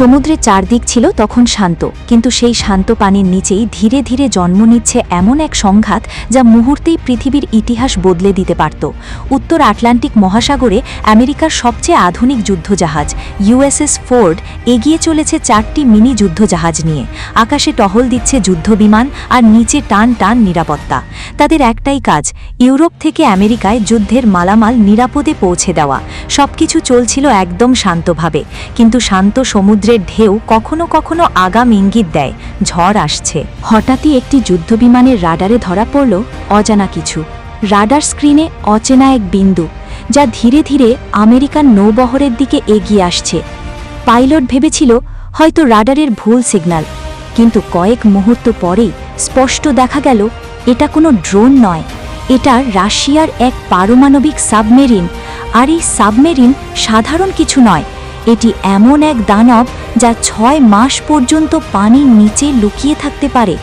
সমুদ্রের চারদিক ছিল তখন শান্ত, কিন্তু সেই শান্ত পানির নিচেই ধীরে ধীরে জন্ম নিচ্ছে এমন এক সংঘাত যা মুহূর্তেই পৃথিবীর ইতিহাস বদলে দিতে পারত। উত্তর আটলান্টিক মহাসাগরে আমেরিকার সবচেয়ে আধুনিক যুদ্ধজাহাজ, ইউএসএস ফোর্ড, এগিয়ে চলেছে চারটি মিনি যুদ্ধজাহাজ নিয়ে। আকাশে টহল দিচ্ছে যুদ্ধবিমান আর নিচে টান টান নিরাপত্তা। তাদের একটাই কাজ, ইউরোপ থেকে আমেরিকায় যুদ্ধের মালামাল নিরাপদে পৌঁছে দেওয়া। সবকিছু চলছিল একদম শান্তভাবে, কিন্তু শান্ত সমুদ্রের ঢেউ কখনো কখনো আগাম ইঙ্গিত দেয়, ঝড় আসছে। হঠাৎই একটি যুদ্ধবিমানের রাডারে ধরা পড়ল অজানা কিছু। রাডার স্ক্রিনে অচেনা এক বিন্দু, যা ধীরে ধীরে আমেরিকান নৌবহরের দিকে এগিয়ে আসছে। পাইলট ভেবেছিল হয়তো রাডারের ভুল সিগন্যাল কিন্তু কয়েক মুহূর্ত পরেই স্পষ্ট দেখা গেল, এটা কোনো ড্রোন নয়। এটা রাশিয়ার এক পারমাণবিক সাবমেরিন, আর এই সাবমেরিন সাধারণ কিছু নয় এটি এমন এক দানব যা ছয় মাস পর্যন্ত পানির নিচে লুকিয়ে থাকতে পারে,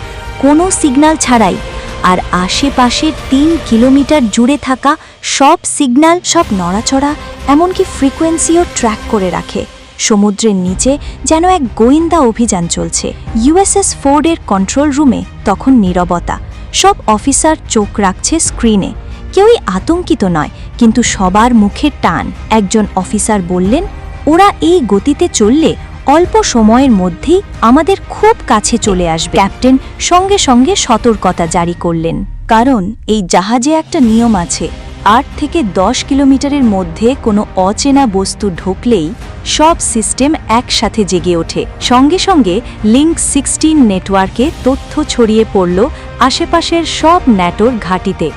কোনো সিগন্যাল ছাড়াই। আর আশেপাশের তিন কিলোমিটার জুড়ে থাকা সব সিগন্যাল সব নড়াচড়া, এমনকি ফ্রিকোয়েন্সিও ট্র্যাক করে রাখে। সমুদ্রের নিচে যেন এক গোয়েন্দা অভিযান চলছে। ইউএসএস ফোর্ডের কন্ট্রোল রুমে তখন নীরবতা। সব অফিসার চোখ রাখছে স্ক্রিনে। কেউই আতঙ্কিত নয়, কিন্তু সবার মুখে টান। একজন অফিসার বললেন ওরা এই গতিতে চললে অল্প সময়ের মধ্যেই আমাদের খুব কাছে চলে আসবে। ক্যাপ্টেন সঙ্গে সঙ্গে সতর্কতা জারি করলেন। কারণ এই জাহাজে একটা নিয়ম আছে, আট থেকে দশ কিলোমিটারের মধ্যে কোনো অচেনা বস্তু ঢুকলেই সব সিস্টেম একসাথে জেগে ওঠে। সঙ্গে সঙ্গে লিঙ্ক সিক্সটিন নেটওয়ার্কে তথ্য ছড়িয়ে পড়ল আশেপাশের সব ন্যাটোর ঘাঁটিতে।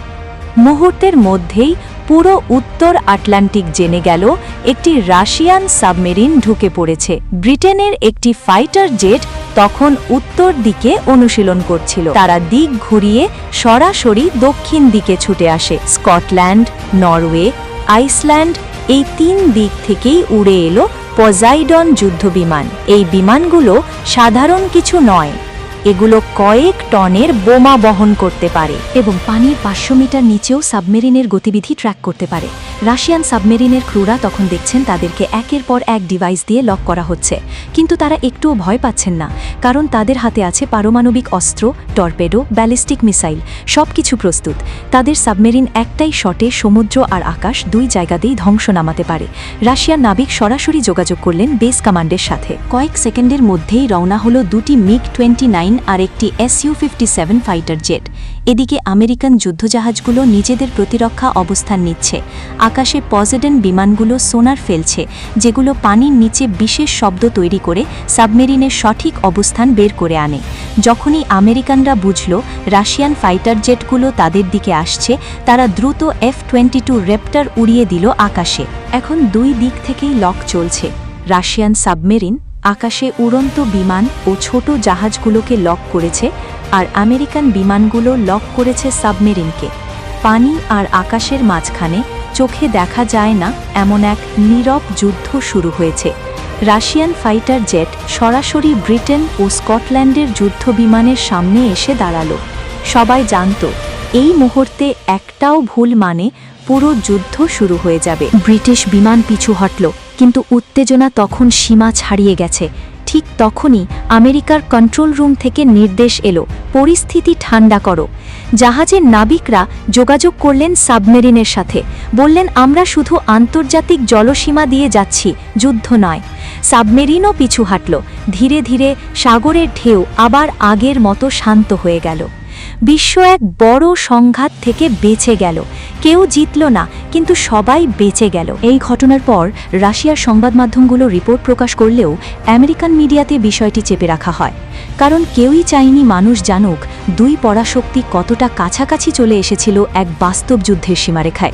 মুহূর্তের মধ্যেই পুরো উত্তর আটলান্টিক জেনে গেল, একটি রাশিয়ান সাবমেরিন ঢুকে পড়েছে। ব্রিটেনের একটি ফাইটার জেট তখন উত্তর দিকে অনুশীলন করছিল। তারা দিক ঘুরিয়ে সরাসরি দক্ষিণ দিকে ছুটে আসে। স্কটল্যান্ড, নরওয়ে, আইসল্যান্ড এই তিন দিক থেকেই উড়ে এলো পজাইডন যুদ্ধবিমান। এই বিমানগুলো সাধারণ কিছু নয়। এগুলো কয়েক টনের বোমা বহন করতে পারে এবং পানির পাঁচশো মিটার নিচেও সাবমেরিনের গতিবিধি ট্র্যাক করতে পারে। রাশিয়ান সাবমেরিনের ক্রুরা তখন দেখছেন তাদেরকে একের পর এক ডিভাইস দিয়ে লক করা হচ্ছে। কিন্তু তারা একটুও ভয় পাচ্ছেন না, কারণ তাদের হাতে আছে পারমাণবিক অস্ত্র, টর্পেডো, ব্যালিস্টিক মিসাইল সব কিছু প্রস্তুত। তাদের সাবমেরিন একটাই শটে সমুদ্র আর আকাশ দুই জায়গাতেই ধ্বংস নামাতে পারে। রাশিয়ার নাবিক সরাসরি যোগাযোগ করলেন বেস কমান্ডের সাথে। কয়েক সেকেন্ডের মধ্যেই রওনা হলো দুটি মিগ টোয়েন্টি নাইন আর একটি SU fifty seven fighter jet. এদিকে আমেরিকান যুদ্ধজাহাজগুলো নিজেদের প্রতিরক্ষা অবস্থান নিচ্ছে। আকাশে পজেডেন বিমানগুলো সোনার ফেলছে, যেগুলো পানির নিচে বিশেষ শব্দ তৈরি করে সাবমেরিনের সঠিক অবস্থান বের করে আনে। যখনই আমেরিকানরা বুঝল রাশিয়ান ফাইটার জেটগুলো তাদের দিকে আসছে, তারা দ্রুত এফ টোয়েন্টি টু রেপ্টার উড়িয়ে দিল আকাশে। এখন দুই দিক থেকেই লক চলছে। রাশিয়ান সাবমেরিন আকাশে উড়ন্ত বিমান ও ছোট জাহাজগুলোকে লক করেছে আর আমেরিকান বিমানগুলো লক করেছে সাবমেরিনকে। পানি আর আকাশের মাঝখানে চোখে দেখা যায় না এমন এক নীরব যুদ্ধ শুরু হয়েছে। রাশিয়ান ফাইটার জেট সরাসরি ব্রিটেন ও স্কটল্যান্ডের যুদ্ধ বিমানের সামনে এসে দাঁড়াল। সবাই জানত, এই মুহূর্তে একটাও ভুল মানে পুরো যুদ্ধ শুরু হয়ে যাবে। ব্রিটিশ বিমান পিছু হটল। কিন্তু উত্তেজনা তখন সীমা ছাড়িয়ে গেছে। ঠিক তখনই আমেরিকার কন্ট্রোল রুম থেকে নির্দেশ এলো, পরিস্থিতি ঠান্ডা করো। জাহাজের নাবিকরা যোগাযোগ করলেন সাবমেরিনের সাথে। বললেন, আমরা শুধু আন্তর্জাতিক জলসীমা দিয়ে যাচ্ছি, যুদ্ধ নয়। সাবমেরিনও পিছু হাঁটল। ধীরে ধীরে সাগরের ঢেউ আবার আগের মতো শান্ত হয়ে গেল। বিশ্ব এক বড় সংঘাত থেকে বেঁচে গেল। কেউ জিতল না, কিন্তু সবাই বেঁচে গেল। এই ঘটনার পর রাশিয়ার সংবাদ মাধ্যমগুলো রিপোর্ট প্রকাশ করলেও আমেরিকান মিডিয়াতে বিষয়টি চেপে রাখা হয়। কারণ কেউই চায়নি মানুষ জানুক দুই পরাশক্তি কতটা কাছাকাছি চলে এসেছিল এক বাস্তব যুদ্ধের সীমারেখায়।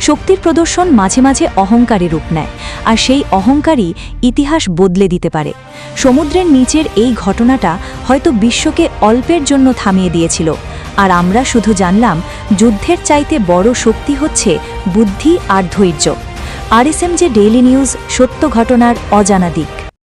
শক্তির প্রদর্শন মাঝে মাঝে অহংকারে রূপ নেয়, আর সেই অহংকারই ইতিহাস বদলে দিতে পারে। সমুদ্রের নিচের এই ঘটনাটা হয়তো বিশ্বকে অল্পের জন্য থামিয়ে দিয়েছিল, আর আমরা শুধু জানলাম যুদ্ধের চাইতে বড় শক্তি হচ্ছে বুদ্ধি আর ধৈর্য। আরএসএম যে ডেইলি নিউজ সত্য ঘটনার অজানা দিক।